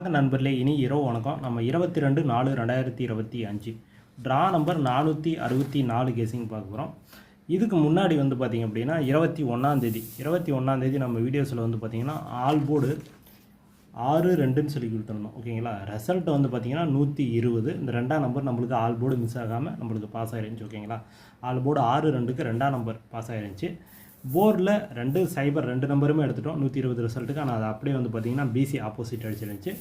நண்பர்களே இனி இரவு வணக்கம். நம்ம இருபத்தி ரெண்டு நாலு ரெண்டாயிரத்தி இருபத்தி அஞ்சு. ட்ரா நம்பர் நானூற்றி அறுபத்தி நாலு கேசிங் பார்க்க போகிறோம் இதுக்கு முன்னாடி வந்து பார்த்திங்க அப்படின்னா இருபத்தி ஒன்றாந்தேதி இருபத்தி ஒன்றாந்தேதி நம்ம வீடியோஸில் வந்து பார்த்திங்கன்னா ஆல் போர்டு ஆறு ரெண்டுன்னு சொல்லி கொடுத்துருந்தோம். ஓகேங்களா ரிசல்ட் வந்து பார்த்திங்கன்னா நூற்றி இருபது. இந்த ரெண்டாம் நம்பர் நம்மளுக்கு ஆல் போர்டு மிஸ் ஆகாமல் நம்மளுக்கு பாஸ் ஆகிருந்துச்சு ஓகேங்களா ஆல் போர்டு ஆறு ரெண்டுக்கு ரெண்டாம் நம்பர் பாஸ் ஆகிருந்துச்சு போர்டில் ரெண்டு சைபர் ரெண்டு நம்பருமே எடுத்துட்டோம். நூற்றி இருபது ரிசல்ட்டுக்கு. ஆனால் அது அப்படியே வந்து பார்த்திங்கன்னா பிசி ஆப்போசிட் அடிச்சிருந்துச்சு.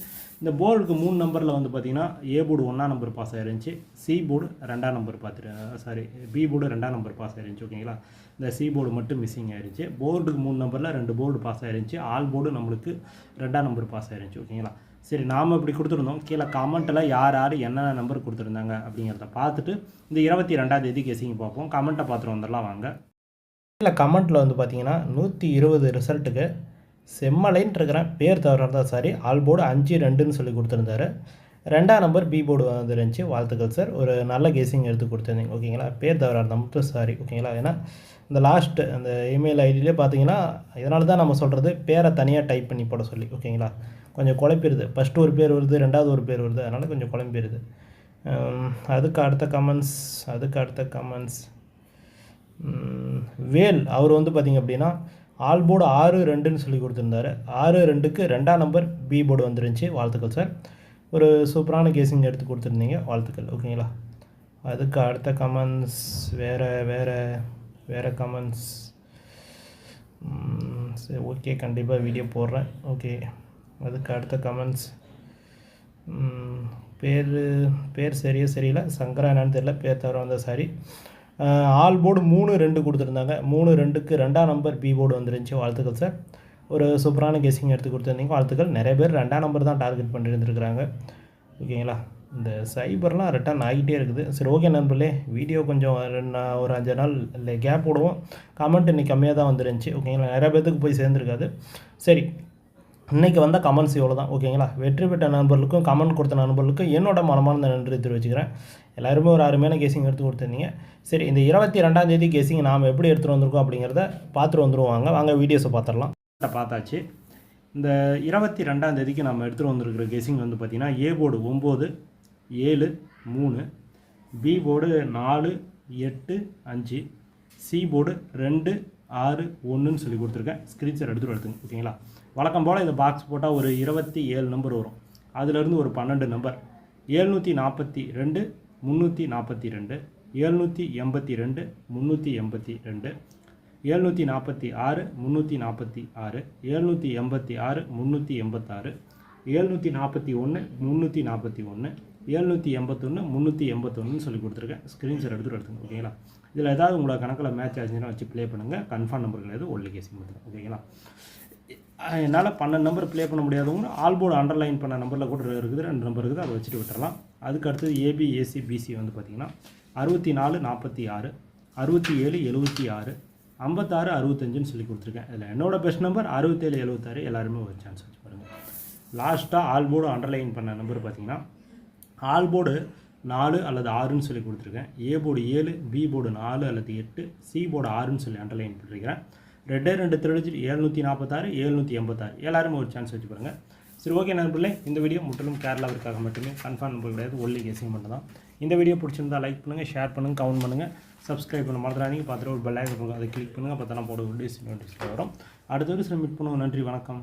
இந்த போர்டுக்கு மூணு நம்பரில் வந்து பார்த்திங்கன்னா ஏ போர்டு ஒன்றா நம்பர் பாஸ் ஆயிருந்துச்சு. சி போர்டு ரெண்டாம் நம்பர் பார்த்துட்டு சாரி பி போர்டு ரெண்டாம் நம்பர் பாஸ் ஆயிருந்துச்சு ஓகேங்களா இந்த சி போர்டு மட்டும் மிஸ்ஸிங் ஆயிருச்சு போர்டுக்கு மூணு நம்பரில் ரெண்டு போர்டு பாஸ் ஆயிருந்துச்சு. ஆல் போர்டு நம்மளுக்கு ரெண்டாம் நம்பர் பாஸ் ஆயிருந்துச்சு ஓகேங்களா சரி நாம் இப்படி கொடுத்துருந்தோம். கீழே கமெண்ட்டில் யார் யார் என்னென்ன நம்பர் கொடுத்துருந்தாங்க அப்படிங்கிறத பார்த்துட்டு இந்த இருபத்தி ரெண்டாம் தேதி கெஸிங் பார்ப்போம். கமெண்ட்டை பார்த்துட்டு வந்துடலாம் வாங்க. இல்லை கமெண்ட்டில் வந்து பார்த்தீங்கன்னா நூற்றி இருபது ரிசல்ட்டுக்கு செம்மலைன்னு இருக்கிற பேர் தவறாக சாரி. ஆல் போர்டு அஞ்சு ரெண்டுன்னு சொல்லி கொடுத்துருந்தாரு. ரெண்டாம் நம்பர் பி போர்டு வந்துருந்துச்சு. வாழ்த்துக்கள் சார். ஒரு நல்ல கேசிங் எடுத்து கொடுத்துருந்தீங்க. ஓகேங்களா பேர் தவறாக இருந்தால் மட்டும் சாரி. ஓகேங்களா ஏன்னா இந்த லாஸ்ட் அந்த இமெயில் ஐடியிலே பார்த்தீங்கன்னா இதனால தான் நம்ம சொல்கிறது பேரை தனியாக டைப் பண்ணி போட சொல்லி. ஓகேங்களா கொஞ்சம் குழப்பிடுது. ஃபஸ்ட்டு ஒரு பேர் வருது ரெண்டாவது ஒரு பேர் வருது. அதனால் கொஞ்சம் குழம்பிடுது. அதுக்கு அடுத்த கமெண்ட்ஸ் அதுக்கு அடுத்த கமெண்ட்ஸ் வேல் அவர் வந்து பார்த்திங்க அப்படின்னா ஆல் போர்டு ஆறு ரெண்டுன்னு சொல்லி கொடுத்துருந்தாரு. ஆறு ரெண்டுக்கு ரெண்டாம் நம்பர் பி போர்டு வந்துருந்துச்சு. வாழ்த்துக்கள் சார் ஒரு சூப்பரான கேசிங் எடுத்து கொடுத்துருந்தீங்க. வாழ்த்துக்கள். ஓகேங்களா அதுக்கு அடுத்த கமெண்ட்ஸ் வேறு வேறு வேறு கமெண்ட்ஸ் சரி ஓகே கண்டிப்பாக வீடியோ போடுறேன். ஓகே அதுக்கு அடுத்த கமெண்ட்ஸ் பேர் பேர் சரியாக சரியில்லை. சங்கரா என்னன்னு தெரியல. பேர் தவிர வந்தால் சாரி ஆல் போர்டு மூணு ரெண்டு கொடுத்துருந்தாங்க. மூணு ரெண்டுக்கு ரெண்டாம் நம்பர் பி போர்டு வந்துருந்துச்சு. வாழ்த்துக்கள் சார் ஒரு சூப்பரான கெஸிங் எடுத்து கொடுத்துருந்தீங்க. வாழ்த்துக்கள். நிறைய பேர் ரெண்டாம் நம்பர் தான் டார்கெட் பண்ணியிருந்துருக்குறாங்க ஓகேங்களா? இந்த சைபர்லாம் ரிட்டர்ன் ஆகிட்டே இருக்குது. சரி ஓகே நண்பர்களே. வீடியோ கொஞ்சம் ரெண்டு நா- ஒரு அஞ்சு நாள் இல்லை கேப் விடுவோம் கமெண்ட் இன்னைக்கு கம்மியாக தான் வந்துருந்துச்சு. ஓகேங்களா? நிறைய பேர்த்துக்கு போய் சேர்ந்துருக்காது. சரி இன்றைக்கி வந்த கமெண்ட்ஸ் இவ்வளோ தான் ஓகேங்களா வெற்றி பெற்ற நண்பர்களுக்கும் கமெண்ட் கொடுத்த நண்பர்களுக்கும் என்னோட மனமான நன்றி தெரிவிச்சுக்கிறேன். எல்லாருமே ஒரு அருமையான கேசிங் எடுத்து கொடுத்துருந்தீங்க. சரி இந்த இருபத்தி ரெண்டாம் தேதி கேசிங் நாம் எப்படி எடுத்துகிட்டு வந்திருக்கோம் அப்படிங்கிறத பார்த்துட்டு வந்துருவாங்க வாங்க வீடியோஸை பார்த்துடலாம். பார்த்தாச்சு. இந்த இருபத்தி ரெண்டாம் தேதிக்கு நம்ம எடுத்துகிட்டு வந்திருக்கிற கேசிங் வந்து பார்த்திங்கன்னா ஏ போர்டு ஒம்பது ஏழு மூணு பி போர்டு நாலு எட்டு அஞ்சு சி போர்டு ரெண்டு ஆறு ஒன்றுன்னு சொல்லி கொடுத்துருக்கேன். ஸ்க்ரீன்ஷாட் எடுத்துகிட்டு எடுத்துங்க ஓகேங்களா? வழக்கம் போல் இந்த பாக்ஸ் போட்டால் ஒரு இருபத்தி ஏழு நம்பர் வரும். அதுலேருந்து ஒரு பன்னெண்டு நம்பர் ஏழ்நூற்றி நாற்பத்தி ரெண்டு முந்நூற்றி நாற்பத்தி ரெண்டு ஏழ்நூற்றி எண்பத்தி ரெண்டு முந்நூற்றி எண்பத்தி ரெண்டு ஏழ்நூற்றி நாற்பத்தி ஆறு முந்நூற்றி நாற்பத்தி ஆறு ஏழ்நூற்றி எண்பத்தி ஆறு முந்நூற்றி எண்பத்தாறு ஏழ்நூற்றி நாற்பத்தி ஒன்று முந்நூற்றி நாற்பத்தி ஒன்று எழுநூற்றி எண்பத்தொன்று முந்நூற்றி எண்பத்தொன்னு சொல்லி கொடுத்துருக்கேன். ஸ்க்ரீன்ஷாட் எடுத்துகிட்டு எடுத்துங்க ஓகேங்களா இதில் ஏதாவது உங்களோட கணக்கில் மேட்ச் ஆச்சுன்னா வச்சு ப்ளே பண்ணுங்கள் கன்ஃபார்ம் நம்பர் கிடையாது ஒல்லி கேசி மட்டும் ஓகேங்களா என்னால் பன்னெண்டு நம்பர் ப்ளே பண்ண முடியாதவங்க ஆல்போர்டு அண்டர்லைன் பண்ண நம்பரில் கூட இருக்குது ரெண்டு நம்பர் இருக்குது அதை வச்சுட்டு விட்டுறலாம். அதுக்கு அடுத்தது ஏபி ஏசி பிசி வந்து பார்த்திங்கன்னா அறுபத்தி நாலு நாற்பத்தி ஆறு அறுபத்தி ஏழு எழுபத்தி ஆறு ஐம்பத்தாறு அறுபத்தஞ்சுன்னு சொல்லி கொடுத்துருக்கேன். இதில் என்னோடய பெஸ்ட் நம்பர் அறுபத்தேழு எழுபத்தாறு எல்லாருமே ஒரு சான்ஸ் வச்சு பாருங்கள் லாஸ்ட்டாக ஆல்போர்டு அண்டர்லைன் பண்ண நம்பர் பார்த்தீங்கன்னா ஆல் போர்டு நாலு அல்லது ஆறுன்னு சொல்லி கொடுத்துருக்கேன். ஏ போர்டு ஏழு பி போர்டு நாலு அல்லது எட்டு சி போர்டு ஆறுன்னு சொல்லி அண்டர்லைன் பண்ணிருக்கிறேன் ரெண்டே ரெண்டு திருடிச்சு எழுநூற்றி நாற்பத்தாறு எழுநூற்றி எண்பத்தாறு. எல்லாருமே ஒரு சான்ஸ் வச்சு பாருங்கள் சரி ஓகே நண்பர்களே இந்த வீடியோ முற்றிலும் கேரளாவிற்காக மட்டுமே கன்ஃபார்ம் பண்ண கிடையாது ஒன்லி கேசிங் மட்டும் தான் இந்த வீடியோ பிடிச்சிருந்தா லைக் பண்ணுங்கள் ஷேர் பண்ணுங்கள் கவுண்ட் பண்ணுங்கள் சப்ஸ்கிரைப் பண்ண மறந்துடாதீங்க. பார்த்துட்டு ஒரு பெல் ஐக்கன் இருக்கும் அதை கிளிக் பண்ணுங்கள் அப்போ தான் போட வீடியோஸ் வரும். அடுத்த ஒரு சில மீட் பண்ணுவோம் நன்றி வணக்கம்.